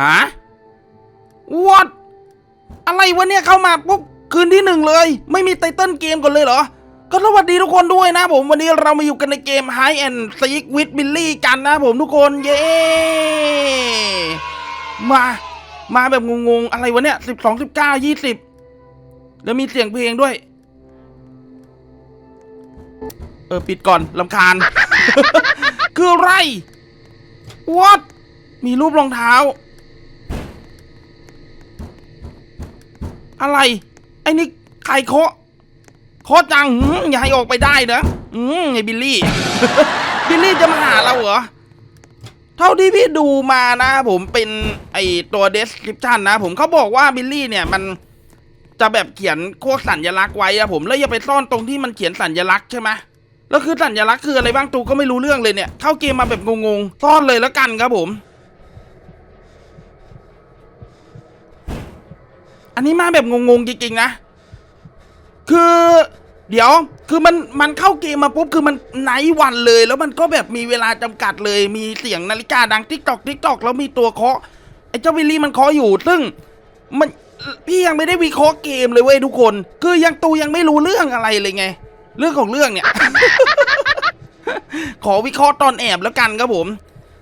หา what อะไรวะเนี่ยเข้ามาปุ๊บคืนที่หนึ่งเลย ไม่มีไตเติ้ลเกมก่อนเลยเหรอ ก็สวัสดีทุกคนด้วยนะผมวันนี้เรามาอยู่กันในเกม High and Seek with Billy กันนะผมทุกคนเย้มา มาแบบงงๆ อะไรวะเนี่ยสิบสองสิบเก้ายี่สิบแล้วมีเสียงเพลงด้วย เออ ปิดก่อนลำคาญ คืออะไร what มีรูปรองเท้า อะไร ไอ้นี่ใครเคาะเคาะจังอย่าให้ออกไปได้นะอืมไอ้บิลลี่ บิลลี่จะมาหาเราเหรอ เท่าที่พี่ดูมานะ ผมเป็นไอตัว description นะ ผมเขาบอกว่าบิลลี่เนี่ยมันจะแบบเขียนโคกสัญลักษณ์ไว้อะผมแล้วอย่าไปซ่อนตรงที่มันเขียนสัญลักษณ์ใช่ไหมแล้วคือสัญลักษณ์คืออะไรบ้างตูก็ไม่รู้เรื่องเลยเนี่ย เข้าเกมมาแบบงงๆซ่อนเลยแล้วกันครับผม อันนี้มาแบบงงๆจริงๆนะ คือเดี๋ยวคือมันมันเข้าเกมมาปุ๊บคือมันไนท์วันเลย แล้วมันก็แบบมีเวลาจำกัดเลย มีเสียงนาฬิกาดังติ๊กตอกติ๊กตอกแล้วมีตัวเคาะไอ้เจ้าวิลลี่มันเคาะอยู่ ซึ่งมันพี่ยังไม่ได้วิเคราะห์เกมเลยเว้ยทุกคน คือยังตูยังไม่รู้เรื่องอะไรเลยไง เรื่องของเรื่องเนี่ย ขอวิเคราะห์ตอนแอบแล้วกันครับผม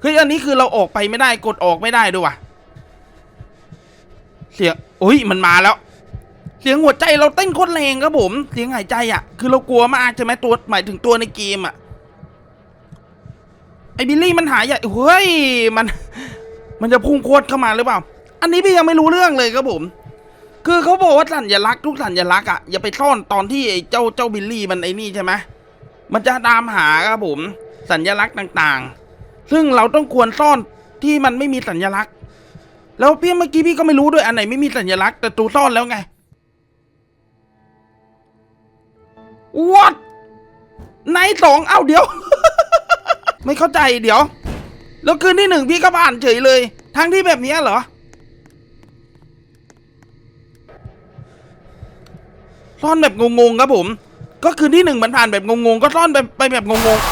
เฮ้ยอันนี้คือเราออกไปไม่ได้กดออกไม่ได้ด้วยว่ะเสียง โอ้ยมันมาแล้ว เสียงหัวใจเราเต้นโคตรแรงครับผม เสียงหายใจอะ คือเรากลัวมากใช่ไหมตัวหมายถึงตัวในเกมอะไอบิลลี่มันหายใหญ่เฮ้ยมัน มันจะพุ่งโคตรเข้ามาหรือเปล่า อันนี้พี่ยังไม่รู้เรื่องเลยครับผม คือเขาบอกว่าสัญลักษณ์ทุกสัญลักษณ์อะอย่าไปซ่อนตอนที่ไอ้เจ้าเจ้าบิลลี่มันไอ้นี่ใช่ไหมมันจะตามหาครับผม สัญลักษณ์ต่างๆ ซึ่งเราต้องควรซ่อนที่มันไม่มีสัญลักษณ์ แล้วพี่เมื่อกี้พี่ก็ไม่รู้ด้วยอันไหนไม่มีสัญลักษณ์แต่ตูซ่อนแล้วไง what ในสองเอ้าเดี๋ยว ไม่เข้าใจเดี๋ยว แล้วคืนที่หนึ่งพี่ก็ผ่านเฉยเลย ทั้งที่แบบนี้เหรอซ่อนแบบงงๆครับผม ก็คืนที่หนึ่งมันผ่านแบบงงๆก็ซ่อนไปแบบงงๆ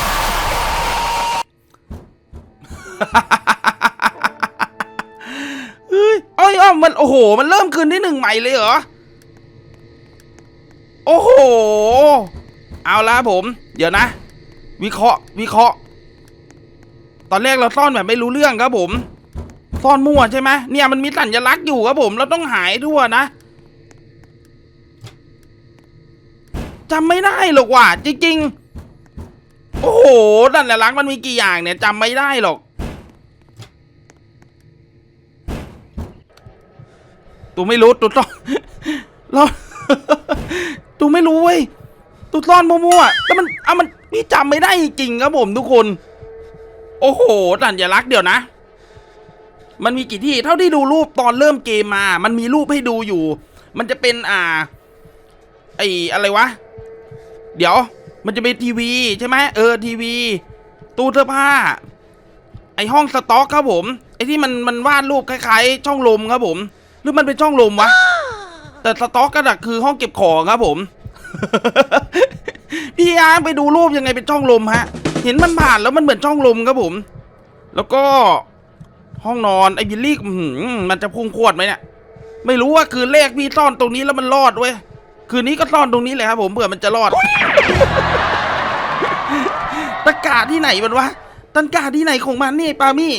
าวมันโอ้โห มันเริ่มคืนที่หนึ่งใหม่เลยเหรอ โอ้โห เอาละผม เดี๋ยวนะ วิเคราะห์วิเคราะห์ ตอนแรกเราซ่อนแบบไม่รู้เรื่องครับผม ซ่อนมั่วใช่ไหมเนี่ยมันมีสัญลักษณ์อยู่ครับผม เราต้องหายทั่วนะจำไม่ได้หรอกว่ะจริงๆ โอ้โหสัญลักษณ์มันมีกี่อย่างเนี่ยจำไม่ได้หรอก ตูไม่รู้ตูต้องเราตูไม่รู้เว้ยตูซ่อนมั่วๆแต่มันเอามันพี่จำไม่ได้จริงครับผมทุกคน โอ้โหสัญลักษณ์เดี๋ยวนะ มันมีกี่ที่ เท่าที่ดูรูปตอนเริ่มเกมมา มันมีรูปให้ดูอยู่ มันจะเป็นอ่า ไออะไรวะ เดี๋ยว มันจะเป็นทีวีใช่ไหมเออทีวี ตู้เสื้อผ้า ไอห้องสต็อกครับผม ไอที่มันมันวาดรูปคล้ายๆ ช่องลมครับผม หรือมันเป็นช่องลมวะ แต่สต็อกก็คือห้องเก็บของครับผม พี่ยางไปดูรูปยังไงเป็นช่องลมฮะ เห็นมันผ่านแล้วมันเหมือนช่องลมครับผม แล้วก็ห้องนอนไอ้บิลลี่อื้อหือมันจะพุ่งขวดไหมเนี่ย ไม่รู้ว่าคืนแรกพี่ซ่อนตรงนี้แล้วมันรอดเว้ย คืนนี้ก็ซ่อนตรงนี้เลยครับผมเผื่อมันจะรอด ตะกาที่ไหนมันวะตะกาที่ไหนของมันนี่ปามี่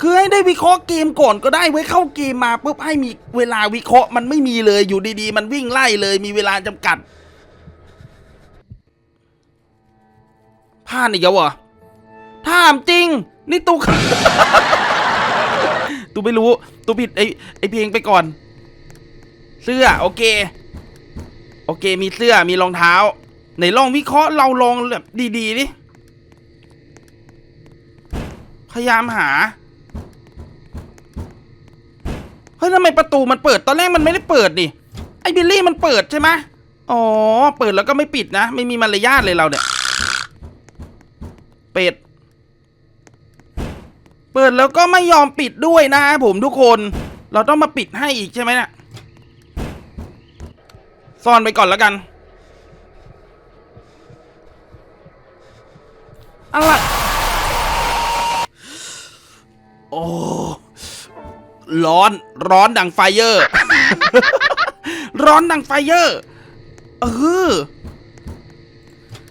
คือให้ได้วิเคราะห์เกมก่อนก็ได้ไว้เข้าเกมมาปุ๊บให้มีเวลาวิเคราะห์มันไม่มีเลยอยู่ดีๆ มันวิ่งไล่เลยมีเวลาจำกัดพลาดอีกแล้วเหรอถามจริง นี่ตุกตูไม่รู้ตูผิดไอไอเพลงไปก่อน เสื้อโอเค โอเค มีเสื้อมีรองเท้าไหนลองวิเคราะห์เราลองแบบดีๆดิพยายามหา เฮ้ยทำไมประตูมันเปิดตอนแรกมันไม่ได้เปิดนี่ไอ้บิลลี่มันเปิดใช่ไหมอ๋อเปิดแล้วก็ไม่ปิดนะ ไม่มีมารยาทเลยเราเนี่ยเป็ด เปิดแล้วก็ไม่ยอมปิดด้วยนะผมทุกคนเราต้องมาปิดให้อีกใช่ไหมเนะี่ยซ่อนไปก่อนแล้วกันอะไรโอ้ ร้อนร้อนดังไฟเยอร์ ร้อนดังไฟเยอร์เออ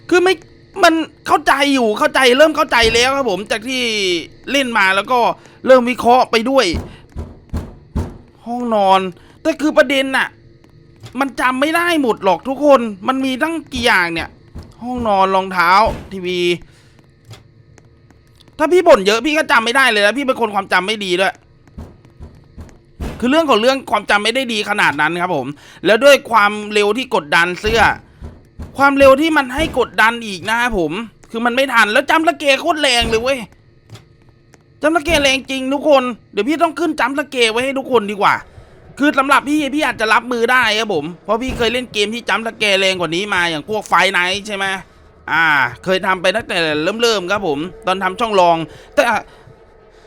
คือไม่มันเข้าใจอยู่เข้าใจเริ่มเข้าใจแล้วครับผมจากที่เล่นมาแล้วก็เริ่มวิเคราะห์ไปด้วย ห้องนอน แต่คือประเด็นน่ะ มันจำไม่ได้หมดหรอกทุกคนมันมีตั้งกี่อย่างเนี่ย ห้องนอนรองเท้าทีวี ถ้าพี่บ่นเยอะพี่ก็จำไม่ได้เลยนะพี่เป็นคนความจำไม่ดีด้วย คือเรื่องของเรื่องความจำไม่ได้ดีขนาดนั้นครับผม แล้วด้วยความเร็วที่กดดันเสื้อ ความเร็วที่มันให้กดดันอีกนะครับผม คือมันไม่ทันแล้วจำสะเกโคตรแรงเลยเว้ยจำสะเกแรงจริงทุกคน เดี๋ยวพี่ต้องขึ้นจำสะเกไว้ให้ทุกคนดีกว่า คือสำหรับพี่พี่อาจจะรับมือได้ครับผม เพราะพี่เคยเล่นเกมที่จำสแกร์แรงกว่านี้มาอย่างพวกไฟไนท์ใช่ไหมอ่า เคยทำไปตั้งแต่เริ่มๆครับผม ตอนทำช่องลอง แต่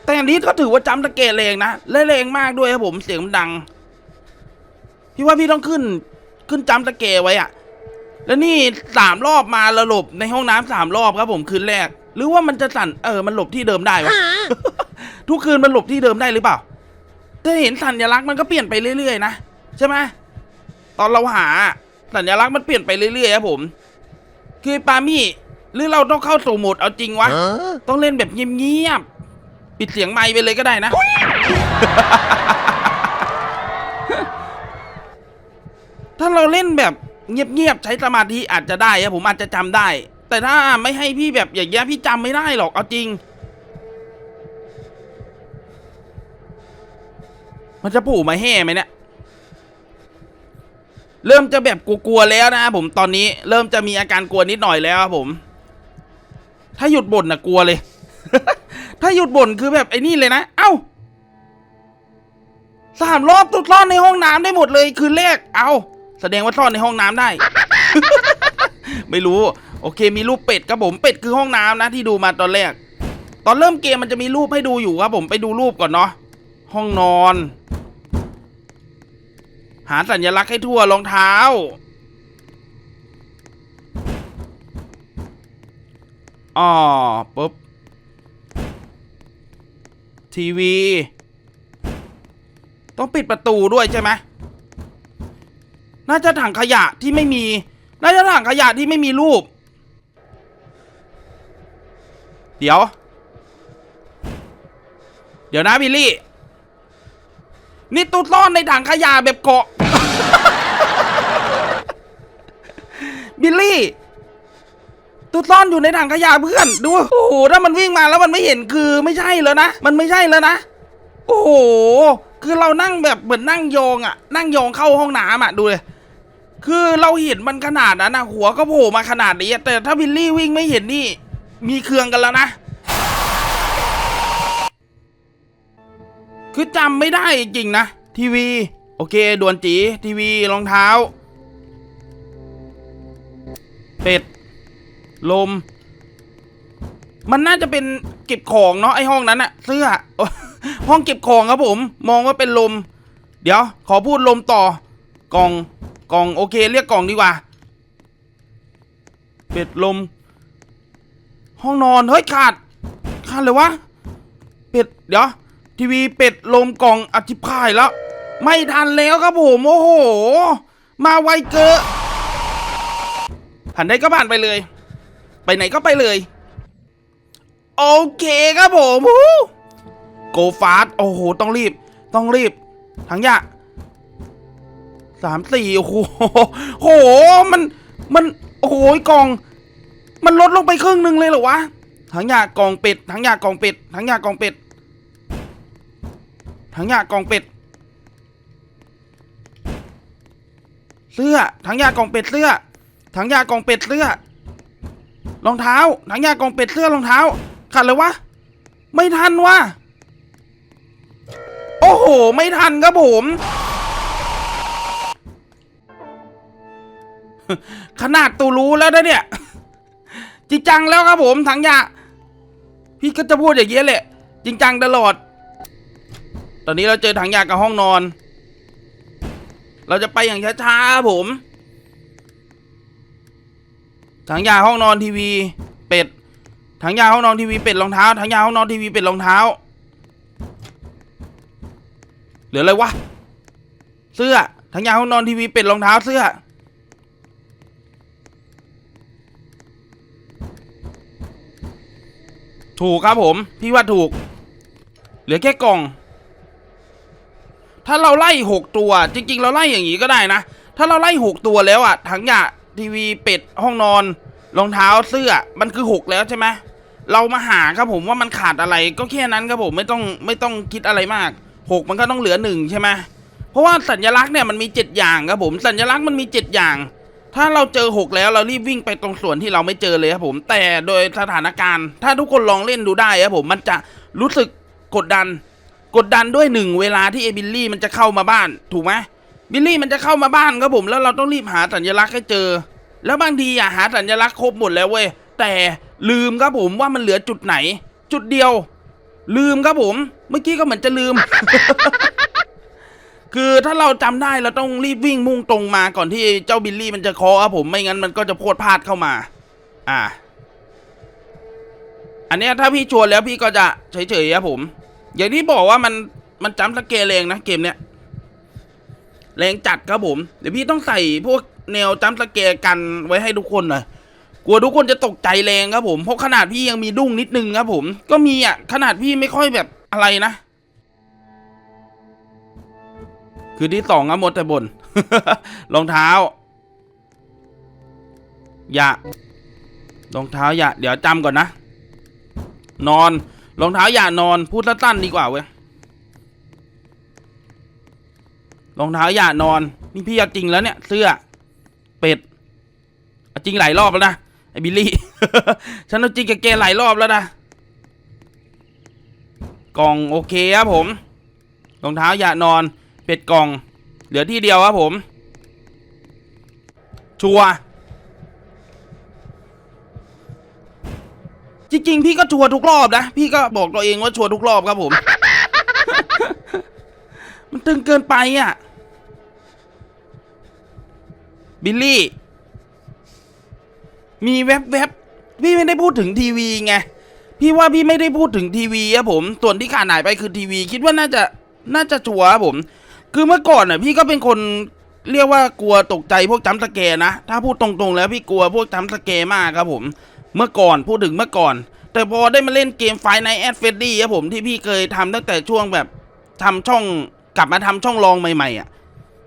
แต่อันนี้ก็ถือว่าจำสแกร์แรงนะและแรงมากด้วยครับผมเสียงมันดัง พี่ว่าพี่ต้องขึ้น ขึ้นจำสแกร์ไว้อะแล้วนี่สามรอบมาระหลบในห้องน้ำสามรอบครับผมคืนแรก หรือว่ามันจะสั่นเออมันหลบที่เดิมได้วะทุกคืนมันหลบที่เดิมได้หรือเปล่าถ้าเห็นสัญลักษณ์มันก็เปลี่ยนไปเรื่อยๆนะใช่ไหมตอนเราหาสัญลักษณ์มันเปลี่ยนไปเรื่อยๆครับผม คือปามี่หรือเราต้องเข้าสู่โหมดเอาจริงวะ ต้องเล่นแบบเงียบๆ ปิดเสียงไมค์ไปเลยก็ได้นะ ถ้าเราเล่นแบบเงียบๆใช้สมาธิอาจจะได้ครับผมอาจจะจำได้ แต่ถ้าไม่ให้พี่แบบอย่างเงี้ยพี่จำไม่ได้หรอกเอาจริง มันจะผูมาแห่ไหมเนี่ย เริ่มจะแบบกลัวๆแล้วนะครับผมตอนนี้เริ่มจะมีอาการกลัวนิดหน่อยแล้วครับผม ถ้าหยุดบ่นนะกลัวเลย ถ้าหยุดบ่นคือแบบไอ้นี่เลยนะ เอ้าสามรอบตุดซ่อนในห้องน้ำได้หมดเลยคืนแรก เอาแสดงว่าซ่อนในห้องน้ำได้ ไม่รู้ โอเค มีรูปเป็ดครับผมเป็ดคือห้องน้ำนะที่ดูมาตอนแรก ตอนเริ่มเกมมันจะมีรูปให้ดูอยู่ครับผมไปดูรูปก่อนเนาะห้องนอน หาสัญลักษณ์ให้ทั่วรองเท้า อ๋อปุ๊บ ทีวี ต้องปิดประตูด้วยใช่ไหมน่าจะถังขยะที่ไม่มี น่าจะถังขยะที่ไม่มีรูป เดี๋ยว เดี๋ยวนะบิลลี่ นี่ตุ๊ดซ่อนในถังขยะแบบเกาะ บิลลี่ ตุ๊ดซ่อนอยู่ในถังขยะเพื่อน ดู โอ้โห ถ้ามันวิ่งมาแล้วมันไม่เห็นคือไม่ใช่แล้วนะ มันไม่ใช่แล้วนะ โอ้โห คือเรานั่งแบบเหมือนนั่งยองอะนั่งยองเข้าห้องน้ำอะดูเลย คือเราเห็นมันขนาดนั้นนะหัวก็โผล่มาขนาดนี้ แต่ถ้าบิลลี่วิ่งไม่เห็นนี่ มีเครื่องกันแล้วนะ คือจำไม่ได้จริงนะ ทีวี โอเคด่วนจีทีวีรองเท้า เป็ด ลม มันน่าจะเป็นเก็บของเนาะไอห้องนั้นอะเสื้อ ห้องเก็บของครับผม มองว่าเป็นลม เดี๋ยว ขอพูดลมต่อกล่องกล่องโอเค เรียกกล่องดีกว่า เป็ดลม ห้องนอนเฮ้ยขาดขาดเลยวะเป็ดเดี๋ยวทีวีเป็ดลมกล่องอธิพายแล้ว ไม่ทันแล้วครับผมโอ้โห มาไวเกอะหันได้ก็ผ่านไปเลย ไปไหนก็ไปเลย โอเคครับผมโกฟาสโอ้โห ต้องรีบ ต้องรีบ ทั้งยะสามสี่โอ้โหโห มัน มัน โอ้โหกล่อง มันลดลงไปครึ่งหนึ่งเลยเหรอวะ ทั้งยากล่องเป็ด ทั้งยากล่องเป็ด ทั้งยากล่องเป็ด ทั้งยากล่องเป็ด เสื้อ ทั้งยากล่องเป็ดเสื้อ ทั้งยากล่องเป็ดเสื้อ รองเท้าทั้งยากองเป็ดเสื้อรองเท้าขาดเลยวะ ไม่ทันวะโอ้โห ไม่ทันครับผม ขนาดตูรู้แล้วนะเนี่ย จริงจังแล้วครับผมถังยา พี่ก็จะพูดอย่างเงี้ยแหละ จริงจังตลอด ตอนนี้เราเจอถังยากับห้องนอน เราจะไปอย่างช้าๆครับผม ถังยาห้องนอนทีวีเป็ด ถังยาห้องนอนทีวีเป็ดรองเท้า ถังยาห้องนอนทีวีเป็ดรองเท้า เหลืออะไรวะ เสื้อทั้งยาห้องนอนทีวีเป็ดรองเท้าเสื้อ ถูกครับผม พี่ว่าถูก เหลือแค่กล่อง ถ้าเราไล่หกตัว จริง ๆ เราไล่อย่างนี้ก็ได้นะ ถ้าเราไล่หกตัวแล้วอะถังยาทีวีเป็ดห้องนอน รองเท้าเสื้อมันคือหกแล้วใช่ไหมเรามาหาครับผมว่ามันขาดอะไรก็แค่นั้นครับผมไม่ต้องไม่ต้องคิดอะไรมากหกมันก็ต้องเหลือหนึ่งใช่ไหมเพราะว่าสัญลักษณ์เนี่ยมันมีเจ็ดอย่างครับผมสัญลักษณ์มันมีเจ็ดอย่าง ถ้าเราเจอหกแล้วเรารีบวิ่งไปตรงส่วนที่เราไม่เจอเลยครับผม แต่โดยสถานการณ์ ถ้าทุกคนลองเล่นดูได้ครับผมมันจะรู้สึกกดดัน กดดันด้วยหนึ่งเวลาที่เอบิลลี่มันจะเข้ามาบ้าน ถูกไหมบิลลี่มันจะเข้ามาบ้านครับผมแล้วเราต้องรีบหาสัญลักษณ์ให้เจอ แล้วบางทีอะหาสัญลักษณ์ครบหมดแล้วเว้ยแต่ลืมครับผมว่ามันเหลือจุดไหน จุดเดียว ลืมครับผม เมื่อกี้ก็เหมือนจะลืม คือถ้าเราจำได้เราต้องรีบวิ่งมุ่งตรงมาก่อนที่เจ้าบิลลี่มันจะคอครับผมไม่งั้นมันก็จะโพดพลาดเข้ามา อ่า อันเนี้ยถ้าพี่ชวนแล้วพี่ก็จะเฉยๆครับผม อย่างที่บอกว่ามันมันจำสเกลแรงนะเกมเนี้ยแรงจัดครับผม เดี๋ยวพี่ต้องใส่พวก แนวจำสเกลกันไว้ให้ทุกคนหน่อยกลัวทุกคนจะตกใจแรงครับผมเพราะขนาดพี่ยังมีดุ้งนิดนึงครับผม ก็มีอะขนาดพี่ไม่ค่อยแบบอะไรนะ คือที่สองอะหมดแต่บนรองเท้า อย่ารองเท้าอย่าเดี๋ยวจำก่อนนะ นอนรองเท้าอย่านอนพูดสั้นๆดีกว่าเว้ยรองเท้าอย่านอน นี่พี่เอาจริงแล้วเนี่ย เสื้อ เป็ดจริงหลายรอบแล้วนะไอ้บิลลี่ ฉันเอาจริงกับแกหลายรอบแล้วนะกล่องโอเคครับผมรองเท้าอย่านอน เป็ดกล่อง เหลือที่เดียวครับผม ชัวร์จริงๆพี่ก็ชัวร์ทุกรอบนะพี่ก็บอกตัวเองว่าชัวร์ทุกรอบครับผม มันตึงเกินไปอะ บิลลี่ มีแวบๆพี่ไม่ได้พูดถึงทีวีไง พี่ว่าพี่ไม่ได้พูดถึงทีวีครับผม ส่วนที่ขาดหายไปคือทีวี คิดว่าน่าจะน่าจะชัวร์ครับผม คือเมื่อก่อนน่ะพี่ก็เป็นคนเรียกว่ากลัวตกใจพวกจัมสแกนะ ถ้าพูดตรงๆ แล้วพี่กลัวพวกจัมสแกมากครับผม เมื่อก่อนพูดถึงเมื่อก่อน แต่พอได้มาเล่นเกมไฟในแอดเฟดดี้ครับผมที่พี่เคยทำตั้งแต่ช่วงแบบทำช่องกลับมาทำช่องรองใหม่ๆอะ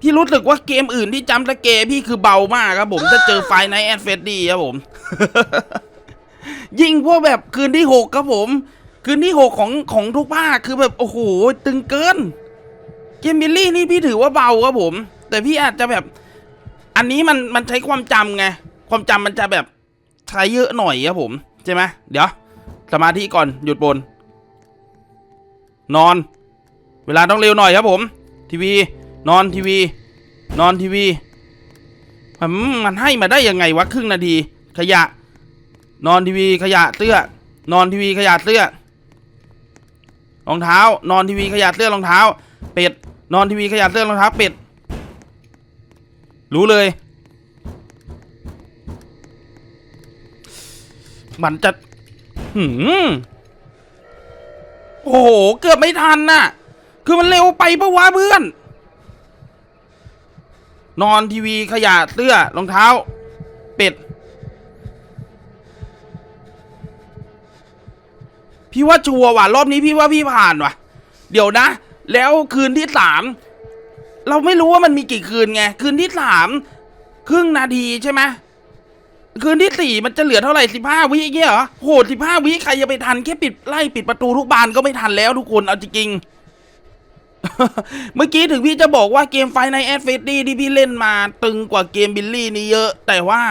พี่รู้สึกว่าเกมอื่นที่จัมป์สแกร์พี่คือเบามากครับผมถ้าเจอไฟในแอดเฟดดี้ครับผม ยิงพวกแบบคืนที่หกครับผม คืนที่หกของของทุกภาคคือแบบโอ้โหตึงเกิน เกมบิลลี่นี่พี่ถือว่าเบาครับผม แต่พี่อาจจะแบบ อันนี้มันมันใช้ความจำไงความจำมันจะแบบใช้เยอะหน่อยครับผมใช่ไหมเดี๋ยว สมาธิก่อนหยุดบน นอน เวลาต้องเร็วหน่อยครับผม ทีวี นอนทีวี นอนทีวีมมันให้มาได้ยังไงวะครึ่งนาที ขยะ นอนทีวีขยะเสื้อนอนทีวีขยะเสื้อรองเท้า นอนทีวีขยะเสื้อรองเท้า เป็ด นอนทีวีขยะเสื้อรองเท้า เป็ด รู้เลย มันจะหืมโอ้โห เกือบไม่ทันน่ะ คือมันเร็วไปปะวะเพื่อน นอนทีวีขยะเสื้อรองเท้า เป็ด พี่ว่าชัวร์ว่ะรอบนี้พี่ว่าพี่ผ่านว่ะ เดี๋ยวนะ แล้วคืนที่สามเราไม่รู้ว่ามันมีกี่คืนไง คืนที่สามครึ่งนาทีใช่ไหมคืนที่สี่มันจะเหลือเท่าไหร่สิบห้าวิเงี้ยเหรอโหสิบห้าวิใครจะไปทันแค่ปิดไล่ปิดประตูทุกบานก็ไม่ทันแล้วทุกคนเอาจริงๆ เมื่อกี้ถึงพี่จะบอกว่าเกมไฟในแอดเฟดดี้ที่พี่เล่นมาตึงกว่าเกมบิลลี่นี่เยอะ แต่ว่า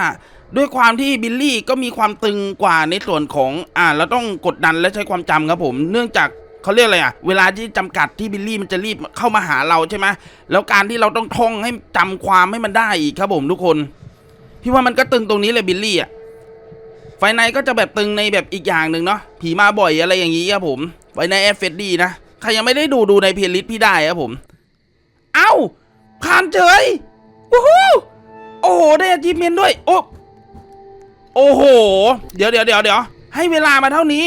ด้วยความที่บิลลี่ก็มีความตึงกว่าในส่วนของอ่าเราต้องกดดันและใช้ความจำครับผมเนื่องจากเขาเรียกอะไรอะ เวลาที่จำกัดที่บิลลี่มันจะรีบเข้ามาหาเราใช่ไหมแล้วการที่เราต้องท่องให้จำความให้มันได้อีกครับผมทุกคน พี่ว่ามันก็ตึงตรงนี้เลยบิลลี่อะไฟในก็จะแบบตึงในแบบอีกอย่างหนึ่งเนาะผีมาบ่อยอะไรอย่างนี้ครับผมไฟในแอฟเฟดดี้นะ ใครยังไม่ได้ดูดูในเพลย์ลิสต์พี่ได้ครับผม เอ้าผ่านเฉยวู้ฮู้โอ้โหได้อาชีพเมนด้วย โอ้โอ้โห เดี๋ยวเดี๋ยวเดี๋ยวเดี๋ยวให้เวลามาเท่านี้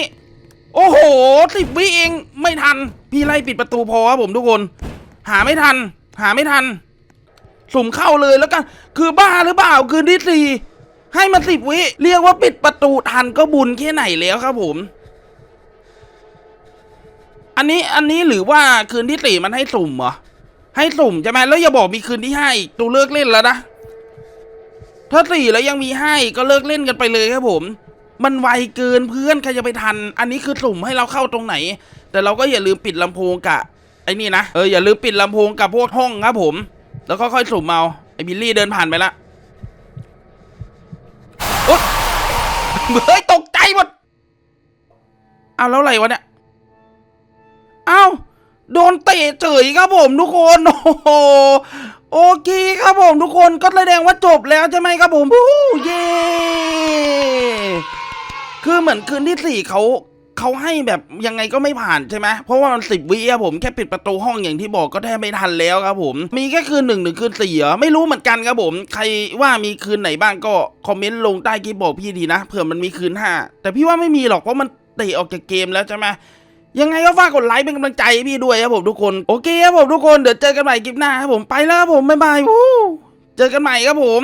โอ้โหสิบวิเองไม่ทัน พี่ไล่ปิดประตูพอครับผมทุกคน หาไม่ทัน หาไม่ทัน สุ่มเข้าเลยแล้วกัน คือบ้าหรือเปล่าคืนที่สี่ให้มาสิบวิ เรียกว่าปิดประตูทันก็บุญแค่ไหนแล้วครับผม อันนี้อันนี้หรือว่าคืนที่สี่มันให้สุ่มเหรอ ให้สุ่มใช่ไหมแล้วอย่าบอกมีคืนที่ห้าอีกตูเลิกเล่นแล้วนะ ถ้าสี่แล้วยังมีให้ก็เลิกเล่นกันไปเลยครับผม มันไวเกินเพื่อนใครจะไปทัน อันนี้คือสุ่มให้เราเข้าตรงไหน แต่เราก็อย่าลืมปิดลำโพงกะไอ้นี่นะ เอออย่าลืมปิดลำโพงกับพวกห้องครับผม แล้วก็ค่อยสุ่มเอา ไอ้บิลลี่เดินผ่านไปละโอ๊ยเฮ้ยตกใจหมดเอาแล้วอะไรวะเนี่ย อ้าโดนเตะเฉยครับผมทุกคนโอ้โหโอเคครับผมทุกคนก็แสดงว่าจบแล้วใช่ไหมครับผมวู้เย้คือเหมือนคืนที่สี่เขาเขาให้แบบยังไงก็ไม่ผ่านใช่ไหมเพราะว่ามันสิบวิอะผมแค่ปิดประตูห้องอย่างที่บอกก็แทบไม่ทันแล้วครับผมมีแค่คืนหนึ่งหรือคืนสี่เหรอไม่รู้เหมือนกันครับผม ใครว่ามีคืนไหนบ้างก็คอมเมนต์ลงใต้คลิปบอกพี่ดีนะเผื่อมันมีคืนห้าแต่พี่ว่าไม่มีหรอกเพราะมันเตะออกจากเกมแล้วใช่ไหม ยังไงก็ฝากกดไลค์เป็นกำลังใจพี่ด้วยครับผมทุกคนโอเคครับผมทุกคนเดี๋ยวเจอกันใหม่คลิปหน้าครับผมไปแล้วครับผมบ๊ายบายวู้เจอกันใหม่ครับผม